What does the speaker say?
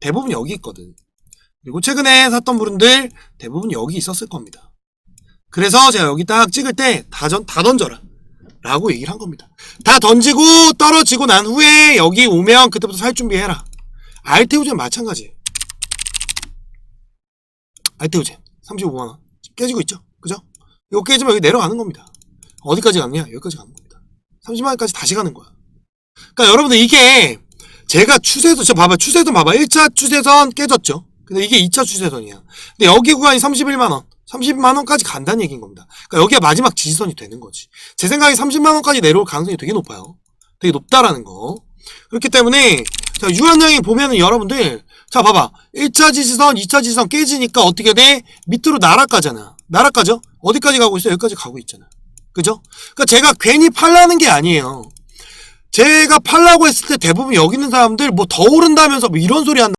대부분 여기 있거든. 그리고 최근에 샀던 분들 대부분 여기 있었을 겁니다. 그래서 제가 여기 딱 찍을 때 다 전, 다 던져라. 라고 얘기를 한 겁니다. 다 던지고 떨어지고 난 후에 여기 오면 그때부터 살 준비해라. 알테오젠 마찬가지. 알테오젠 35만원. 깨지고 있죠? 그죠? 이거 깨지면 여기 내려가는 겁니다. 어디까지 갔냐? 여기까지 가는 겁니다. 30만원까지 다시 가는 거야. 그러니까 여러분들 이게 제가 추세선, 저 봐봐. 추세선 봐봐. 1차 추세선 깨졌죠? 근데 이게 2차 추세선이야. 근데 여기 구간이 31만원. 30만원까지 간다는 얘기인 겁니다. 그러니까 여기가 마지막 지지선이 되는 거지. 제 생각에 30만원까지 내려올 가능성이 되게 높아요. 되게 높다라는 거. 그렇기 때문에, 자, 유한양이 보면은 여러분들, 자, 봐봐. 1차 지지선, 2차 지지선 깨지니까 어떻게 돼? 밑으로 날아가잖아. 날아가죠? 어디까지 가고 있어? 여기까지 가고 있잖아. 그죠? 그러니까 제가 괜히 팔라는 게 아니에요. 제가 팔라고 했을 때 대부분 여기 있는 사람들 뭐 더 오른다면서 뭐 이런 소리 한다.